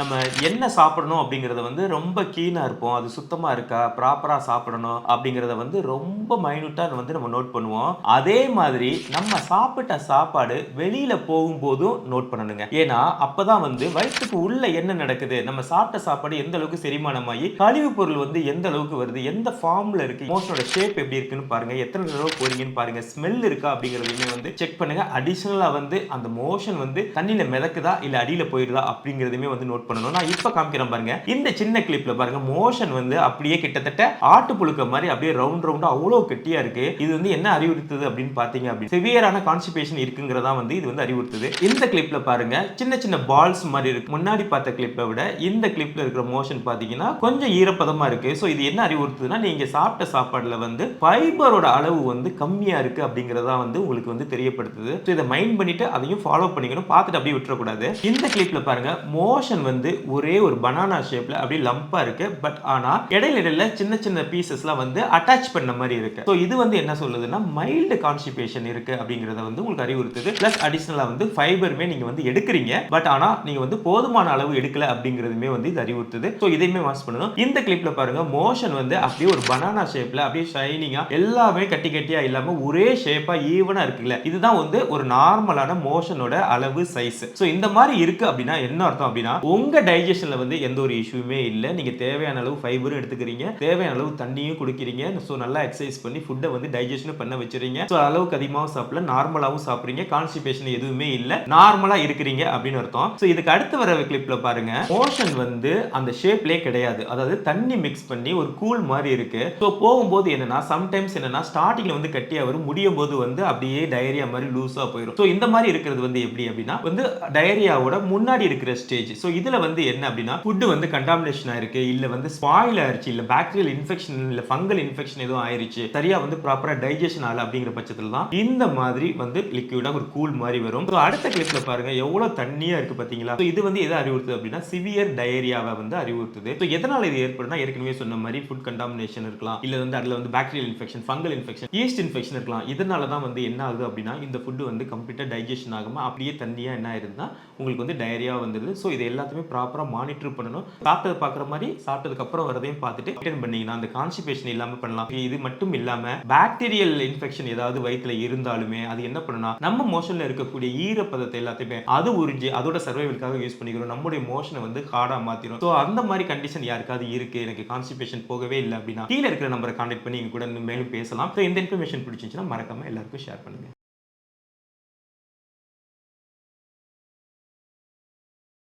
நம்ம என்ன சாப்பிடணும் அப்படிங்கிறத வந்து ரொம்ப கீனாக இருப்போம். அது சுத்தமாக இருக்கா? ப்ராப்பராக சாப்பிடணும் அப்படிங்கிறத வந்து ரொம்ப மைனூட்டாக வந்து நம்ம நோட் பண்ணுவோம். அதே மாதிரி நம்ம சாப்பிட்ட சாப்பாடு வெளியில் போகும்போதும் நோட் பண்ணணுங்க. ஏன்னா அப்பதான் வந்து வயிற்றுக்கு உள்ளே என்ன நடக்குது? நம்ம சாப்பிட்ட சாப்பாடு எந்த அளவுக்கு செரிமானமாகி கழிவு பொருள் வந்து எந்த அளவுக்கு வருது? எந்த ஃபார்மில் இருக்குது மோஷனோட ஷேப் எப்படி இருக்குன்னு பாருங்கள் எத்தனை தடவை போகிறீங்கன்னு பாருங்கள் ஸ்மெல் இருக்கா அப்படிங்கிறதையுமே வந்து செக் பண்ணுங்கள் அடிஷ்னலாக வந்து அந்த மோஷன் வந்து தண்ணியில் மிதக்குதா? இல்லை அடியில் போயிடுதா? அப்படிங்கிறதையுமே வந்து நோட் பண்ணணும் நான் இப்போ காமிக்கிறேன் பாருங்க. இந்த சின்ன கிளிப்ல பாருங்க மோஷன் வந்து அப்படியே கிட்டத்தட்ட ஆட்டு புழுக்க மாதிரி அப்படியே ரவுண்ட் ரவுண்டா அவ்வளோ கெட்டியா இருக்கு. இது வந்து என்ன அறிவுறுத்துது அப்படின்னு பாத்தீங்க அப்படின்னு சிவியரான கான்ஸ்டிபேஷன் இருக்குங்கிறதா வந்து இது வந்து அறிவுறுத்துது. இந்த கிளிப்ல பாருங்க சின்ன சின்ன பால்ஸ் மாதிரி இருக்கு. முன்னாடி பார்த்த கிளிப்பை விட இந்த கிளிப்ல இருக்கிற மோஷன் பாத்தீங்கன்னா கொஞ்சம் ஈரப்பதமா இருக்கு. ஸோ இது என்ன அறிவுறுத்துதுன்னா நீங்க சாப்பிட்ட சாப்பாடுல வந்து ஃபைபரோட அளவு வந்து கம்மியா இருக்கு அப்படிங்கிறதா வந்து உங்களுக்கு வந்து தெரியப்படுத்துது. ஸோ இதை மைண்ட் பண்ணிட்டு அதையும் ஃபாலோ பண்ணிக்கணும். பார்த்துட்டு அப்படியே விட்டுறக்கூடாது. இந்த கிளிப்ல பாருங்க மோஷன் வந்து ஒரே ஒரு பனானா ஷேப்ல அப்படியே லம்பா இருக்கு. பட் ஆனா இடையில இடையில சின்ன சின்ன பீசஸ்லாம் வந்து அட்டாச் பண்ண மாதிரி இருக்கு. ஸோ இது வந்து என்ன சொல்லுதுன்னா மைல்டு கான்ஸ்டிபேஷன் இருக்கு அப்படிங்கறத வந்து உங்களுக்கு அறிவுறுத்துது. பிளஸ் அடிஷனலா வந்து ஃபைபருமே நீங்க வந்து எடுக்கிறீங்க. பட் ஆனா நீங்க வந்து போதுமான அளவு எடுக்கல அப்படிங்கிறதுமே வந்து இது அறிவுறுத்துது. ஸோ இதையுமே வாஷ் பண்ணணும் இந்த கிளிப்ல பாருங்க மோஷன் வந்து அப்படியே ஒரு பனானா ஷேப்ல அப்படியே ஷைனிங்கா எல்லாமே கட்டி கட்டியா இல்லாம ஒரே ஷேப்பா ஈவனா இருக்குல்ல. இதுதான் வந்து ஒரு நார்மலான மோஷனோட அளவு சைஸ் ஸோ இந்த மாதிரி இருக்கு அப்படின்னா என்ன அர்த்தம் அப்படின்னா உங்கள் டைஜஷனில் வந்து எந்த ஒரு இஷ்யூமே இல்லை. நீங்கள் தேவையான அளவு ஃபைபரும் எடுத்துக்கிறீங்க. தேவையான அளவு தண்ணியும் குடிக்கிறீங்க. ஸோ நல்லா எக்ஸசைஸ் பண்ணி ஃபுட்டை வந்து டைஜஷனும் பண்ண வச்சுறீங்க ஸோ அளவுக்கு அதிகமாகவும் சாப்பிடல நார்மலாகவும் சாப்பிட்றீங்க. கான்ஸ்டிபேஷன் எதுவுமே இல்லை. நார்மலாக இருக்கிறீங்க அப்படின்னு அர்த்தம். ஸோ இதுக்கு அடுத்து வர கிளிப்பில் பாருங்க. மோஷன் வந்து அந்த ஷேப்லேயே கிடையாது. அதாவது தண்ணி மிக்ஸ் பண்ணி ஒரு கூல் மாதிரி இருக்கு. ஸோ போகும்போது என்னன்னா சம்டைம்ஸ் என்னன்னா ஸ்டார்டிங்ல வந்து கட்டியாக வரும் முடியும் போது வந்து அப்படியே டயரியா மாதிரி லூஸாக போயிடும் ஸோ இந்த மாதிரி இருக்கிறது வந்து எப்படி அப்படின்னா வந்து டயரியாவோட முன்னாடி இருக்கிற ஸ்டேஜ் ஸோ இதில் வந்து என்ன அப்படின்னா ஃபுட்டு வந்து கண்டாமினேஷன் ஆயிருக்கு இல்ல வந்து ஸ்பாயில் ஆயிருச்சு இல்ல பாக்டீரியல் இன்ஃபெக்ஷன் இல்ல ஃபங்கல் இன்ஃபெக்ஷன் எதுவும் ஆயிருச்சு சரியா வந்து ப்ராப்பரா டைஜஷன் ஆகல அப்படிங்கிற பட்சத்துல தான் இந்த மாதிரி வந்து லிக்விடா ஒரு கூல் மாதிரி வரும். ஸோ அடுத்த கிளிப்ல பாருங்க எவ்வளவு தண்ணியா இருக்கு பாத்தீங்களா? ஸோ இது வந்து எதை அறிவுறுத்துது அப்படின்னா சிவியர் டயரியாவை வந்து அறிவுறுத்துது. ஸோ எதனால இது ஏற்படுனா ஏற்கனவே சொன்ன மாதிரி ஃபுட் கண்டாமினேஷன் இருக்கலாம் இல்ல வந்து அதுல வந்து bacterial infection fungal infection yeast infection இருக்கலாம். இதனால தான் வந்து என்ன ஆகுது அப்படின்னா இந்த ஃபுட் வந்து கம்ப்ளீட்டா டைஜஷன் ஆகாம அப்படியே தண்ணியா என்ன ஆயிருந்தா உங்களுக்கு வந்து டயரியா வந்துருது ஸோ இது எல்லாத்தையுமே ப்ராப்பரா மானிட்டர் பண்ணணும். சாப்பிட்டது பார்க்குற மாதிரி சாப்பிட்டதுக்கு அப்புறம் வரதையும் பார்த்துட்டு ரிட்டர்ன் பண்ணீங்கன்னா அந்த கான்ஸ்டிபேஷன் இல்லாம பண்ணலாம். இது மட்டும் இல்லாம பாக்டீரியல் இன்ஃபெக்ஷன் ஏதாவது வயிற்றுல இருந்தாலுமே அது என்ன பண்ணுனா நம்ம மோஷன்ல இருக்கக்கூடிய ஈரப்பதத்தை எல்லாத்தையுமே அது உறிஞ்சி அதோட சர்வைவலுக்காக யூஸ் பண்ணிக்கிறோம். நம்முடைய மோஷனை வந்து ஹார்டாக மாத்திரும். ஸோ அந்த மாதிரி கண்டிஷன் யாருக்காவது இருக்கு? எனக்கு கான்ஸ்டிபேஷன் போகவே இல்லை அப்படின்னா கீழே இருக்கிற நம்பரை கான்டாக்ட் பண்ணி கூட மேலும் பேசலாம். ஸோ இந்த இன்ஃபர்மேஷன் பிடிச்சிச்சுன்னா மறக்காம எல்லாருக்கும் ஷேர் பண்ணுங்க.